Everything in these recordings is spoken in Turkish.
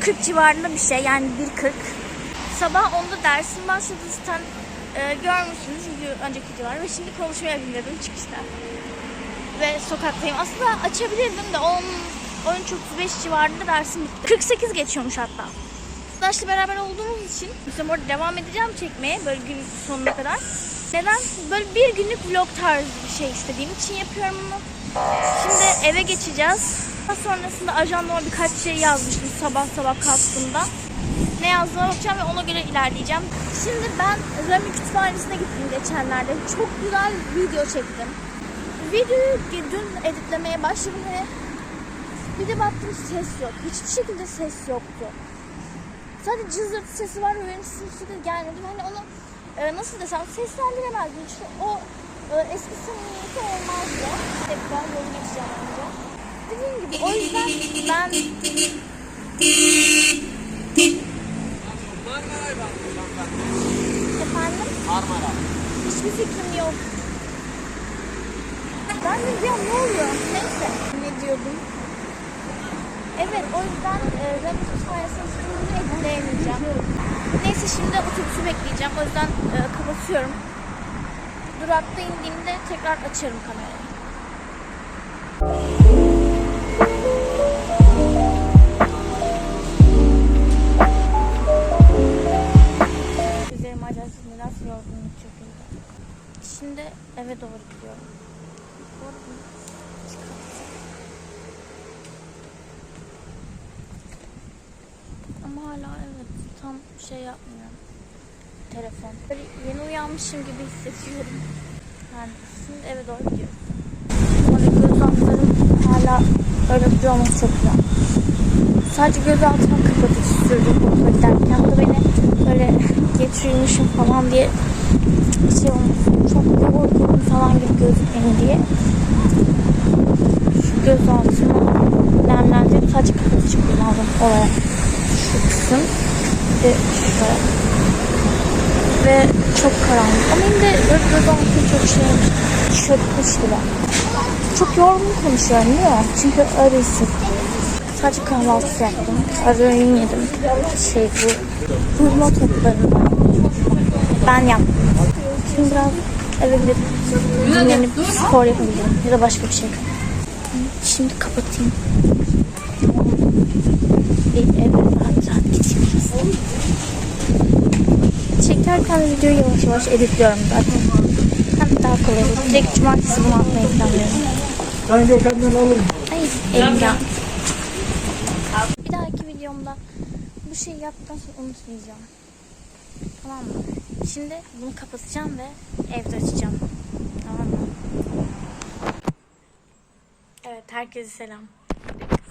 3.40 civarında bir şey yani 1.40. Sabah onda dersim başladı zaten e, görmüşsünüz önceki videolar ve şimdi konuşma yapayım dedim çıkışta. Ve sokaktayım. Aslında açabilirdim de 10 13.35 civarında dersim bitti. 48 geçiyormuş hatta. Arkadaşla beraber olduğumuz için mesela orada devam edeceğim çekmeye böyle gün sonuna kadar. Neden? Böyle bir günlük vlog tarzı bir şey istediğim için yapıyorum bunu. Şimdi eve geçeceğiz. Daha sonrasında ajandama birkaç şey yazmıştım sabah sabah kalktığımda. Ne yazdığıma bakacağım ve ona göre ilerleyeceğim. Şimdi ben Rami Kütüphanesi'ne gittim geçenlerde. Çok güzel video çektim. Videoyu dün editlemeye başladım ve bir de baktım ses yok. Hiçbir şekilde ses yoktu. Sadece cızırtı sesi var ve benim sesim de gelmedi. Hani onu e, nasıl desem seslendiremezdim. İşte o e, eski samimiyeti olmazdı. Tekrar yolu geçeceğim önce. Dediğim gibi o yüzden ben efendim Marmara. hiçbir fikrim yok. Ben de diyorum ne oluyor? Neyse. Ne diyordum? Evet o yüzden e, Rami Kütüphanesi'nin üstünü ekleyemeyeceğim. Neyse şimdi otobüsü bekleyeceğim. O yüzden e, kapatıyorum. Durakta indiğimde tekrar açarım kamerayı. Yorgunluk çöküldü. Şimdi eve doğru gidiyorum. Ama hala evet tam şey yapmıyor. Telefon. Böyle yeni uyanmışım gibi hissediyorum. Yani şimdi eve doğru gidiyorum. Böyle göz altlarım hala öyle duruyor olması çok güzel. Sadece göz altımı kapatıp sürdüm giderken. Bu da beni böyle geç falan diye şey olmasın. Çok yorgunum falan gibi gözükmeyin diye. Şu göz altımı nemlendirip sadece kapatıcı kullandım olaya. Şu kısım ve şuraya. Ve çok karanlık. Ama yine de göz altım çok şey çökmüş gibi. Çok yorgun konuşuyorum değil mi? Çünkü öyle hissettim. Sadece kahvaltı yaptım. Ara öğün yedim. Şey bu hurma toplarını ben yaptım. Şimdi biraz eve gidip dinlenip spor yapabilirim. Ya da başka bir şey. Şimdi kapatayım. Bir eve rahat rahat gideyim. Çekerken videoyu yavaş yavaş editliyorum zaten. Hem daha kolay olur. Direkt cumartesi bunu atmayı planlıyorum. Ben Gökhan'dan alırım. Ay elim yandı. Bir dahaki videomda bu şeyi yaptıktan sonra unutmayacağım. Tamam mı? Şimdi bunu kapatacağım ve evde açacağım. Tamam mı? Evet herkese selam.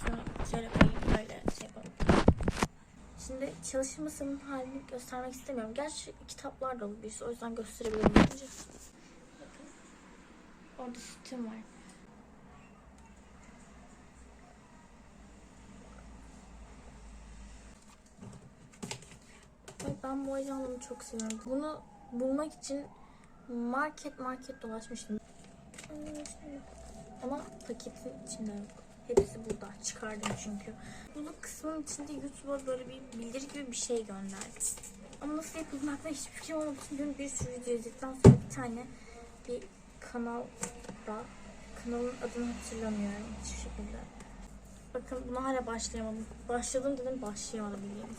Şunu şöyle koyayım böyle şey yapalım. Şimdi çalışma masamın halini göstermek istemiyorum. Gerçi kitaplar dolu birisi o yüzden gösterebilirim. Orada sütüm var. Ben bu ajandamı çok seviyorum. Bunu bulmak için market market dolaşmıştım. Ama paketin içinde yok. Hepsi burada. Çıkardım çünkü. Bunun kısmının içinde YouTube'a böyle bir bildiri gibi bir şey gönderdi. Ama nasıl yapıldığını hakkında hiçbir fikrim olmadığı için bir sürü video izledikten sonra bir tane bir kanalda kanalın adını hatırlamıyorum hiçbir şekilde. Bakın buna hala başlayamadım. Başladım dedim başlayamadım bildiğiniz.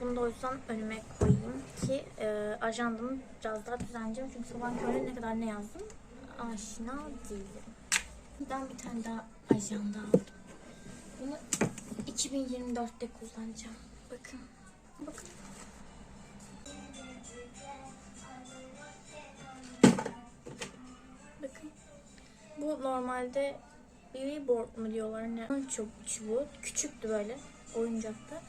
Bunu da o yüzden önüme koyayım ki e, ajandamı biraz daha düzenleyeceğim. Çünkü sabah körüne ne kadar ne yazdım aşina değilim. Ben bir tane daha ajanda aldım. Bunu 2024'te kullanacağım. Bakın. Bakın. Bakın. Bu normalde board mu diyorlar ne? Çok çubuğu. Küçüktü böyle oyuncakta.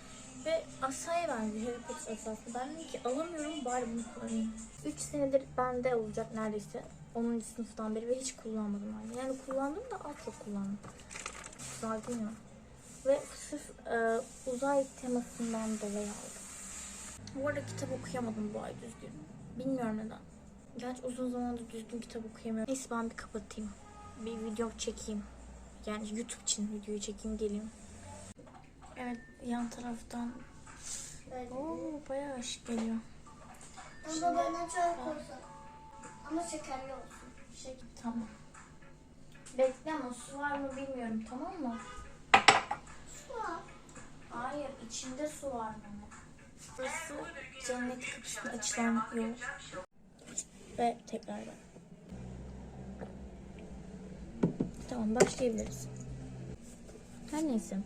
Ve asaya benziyor Harry Potter asası. Ben dedim ki alamıyorum bari bunu kullanayım. 3 senedir bende olacak neredeyse. 10. sınıftan beri ve hiç kullanmadım yani. Yani kullandım da az çok kullandım. Güzel değil? Ve sırf e, uzay temasından dolayı aldım. Bu arada kitap okuyamadım bu ay düzgün. Bilmiyorum neden. Gerçi uzun zamandır düzgün kitap okuyamıyorum. Neyse ben bir kapatayım. Bir video çekeyim. Yani YouTube için videoyu çekeyim geleyim. Evet yan taraftan Oo bayağı ışık geliyor. Ama bana çok olsun. Ama şekerli olsun. Şey, tamam. Bekle ama su var mı bilmiyorum tamam mı? Su var. Hayır içinde su var mı? Burası cennet kapısına açılan yol. Ve tekrar ben. Tamam başlayabiliriz. Her neyse.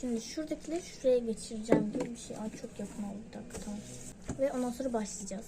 Şimdi şuradakileri şuraya geçireceğim gibi bir şey. Ay çok yakın oldu bir dakika tamam. Ve ondan sonra başlayacağız.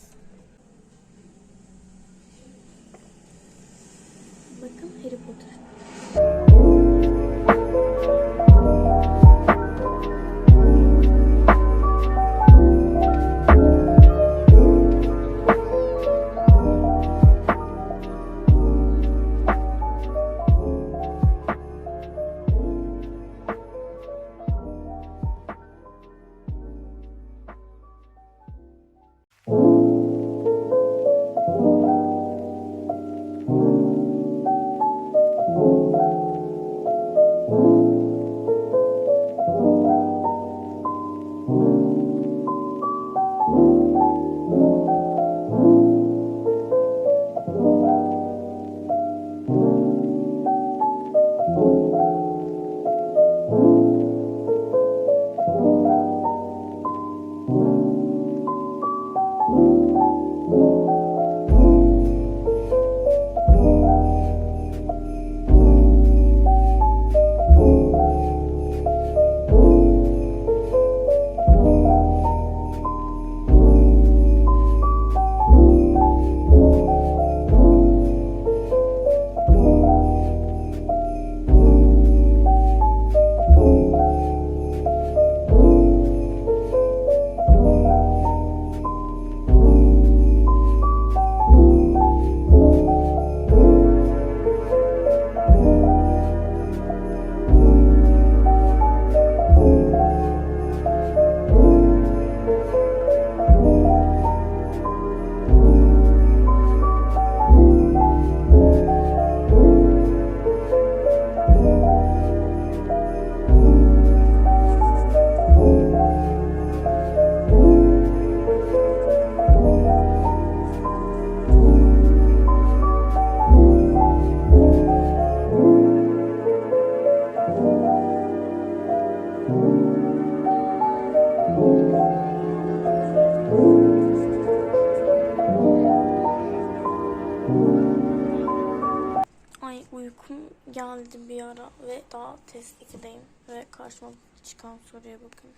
Karşıma çıkan soruya bakın.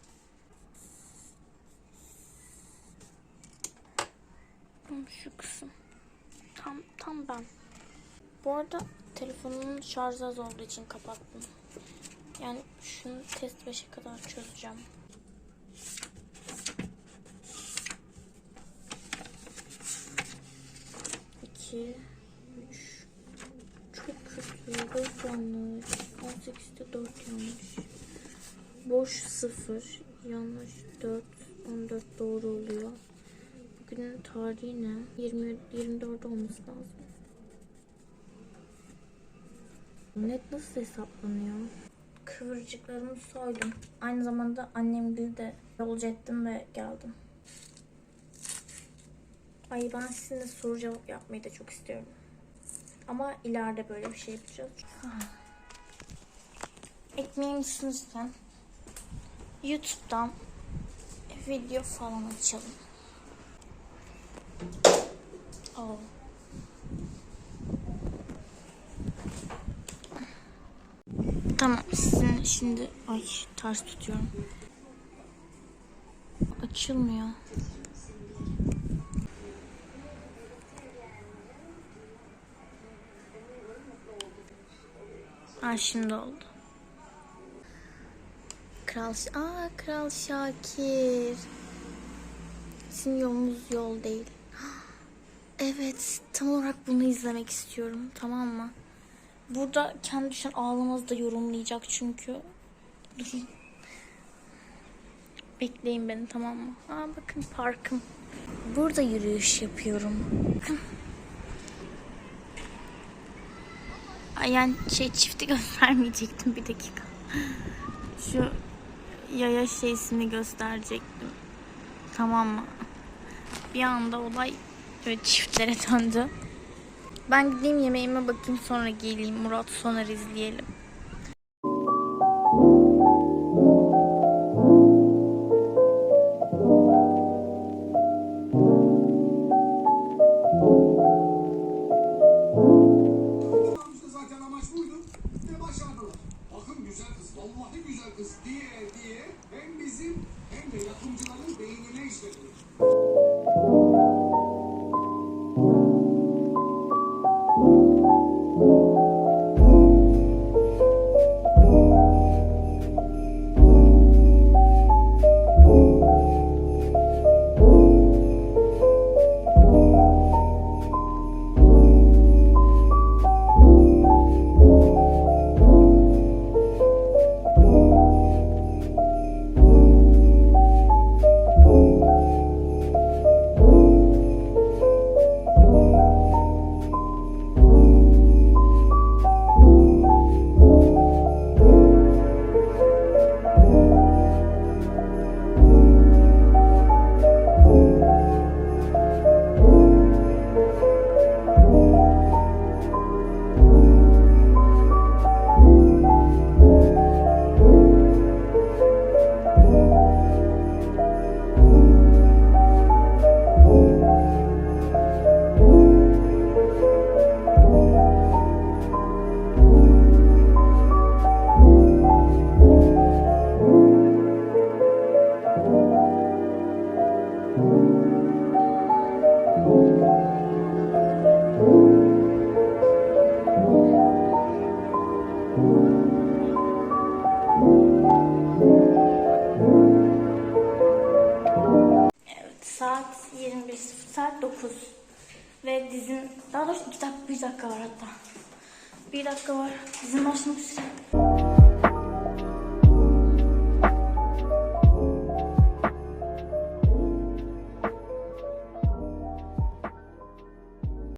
Şu kısım. Tam tam ben. Bu arada telefonumun şarjı az olduğu için kapattım. Yani şunu test 5'e kadar çözeceğim. İki, üç, çok kötü. 4 yanlış. 18'de 4 yanlış. Boş 0. Yanlış 4. 14 doğru oluyor. Bugünün tarihi ne? 20, 24 olması lazım. Net nasıl hesaplanıyor? Kıvırcıklarımı soydum. Aynı zamanda annemgil de yolcu ettim ve geldim. Ay ben sizinle soru cevap yapmayı da çok istiyorum. Ama ileride böyle bir şey yapacağız. Ekmeğimi ısınırken YouTube'dan video falan açalım. Oh. Tamam sizin şimdi ay ters tutuyorum. Açılmıyor. Ha şimdi oldu. Kral Ş- Aa Kral Şakir. Sizin yolunuz yol değil. Evet, tam olarak bunu izlemek istiyorum. Tamam mı? Burada kendi düşen ağlamanızı da yorumlayacak çünkü. Durun. Bekleyin beni tamam mı? Aa bakın parkım. Burada yürüyüş yapıyorum. Ay yani şey çifti göstermeyecektim bir dakika. Şu yaya şeysini gösterecektim. Tamam mı? Bir anda olay böyle çiftlere döndü. Ben gideyim yemeğime bakayım sonra geleyim. Murat Soner izleyelim. Hem bizim hem de yapımcıların beynine işledi. Daha doğrusu 2 dakika 1 dakika var hatta. 1 dakika var. Dizin başlamak.